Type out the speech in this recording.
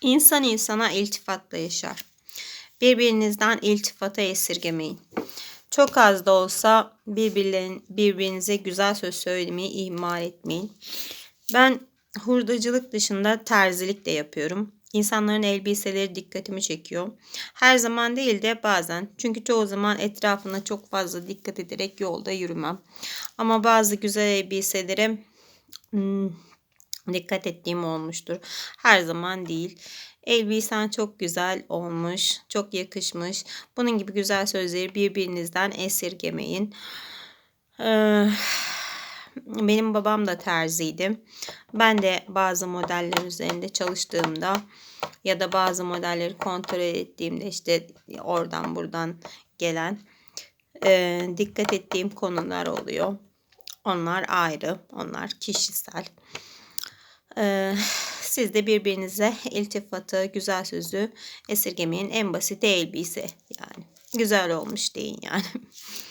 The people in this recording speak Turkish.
İnsan insana iltifatla yaşar. Birbirinizden iltifata esirgemeyin. Çok az da olsa birbirlerin, birbirinize güzel söz söylemeyi ihmal etmeyin. Ben hurdacılık dışında terzilik de yapıyorum. İnsanların elbiseleri dikkatimi çekiyor. Her zaman değil de bazen. Çünkü çoğu zaman etrafına çok fazla dikkat ederek yolda yürümem. Ama bazı güzel elbiselere hmm, dikkat ettiğim olmuştur. Her zaman değil. Elbisen çok güzel olmuş, çok yakışmış. Bunun gibi güzel sözleri birbirinizden esirgemeyin. Ee, benim babam da terziydi. Ben de bazı modeller üzerinde çalıştığımda ya da bazı modelleri kontrol ettiğimde işte oradan buradan gelen e, dikkat ettiğim konular oluyor. Onlar ayrı, onlar kişisel. Siz de birbirinize iltifatı, güzel sözü esirgemeyin. En basit elbise yani. Güzel olmuş deyin yani.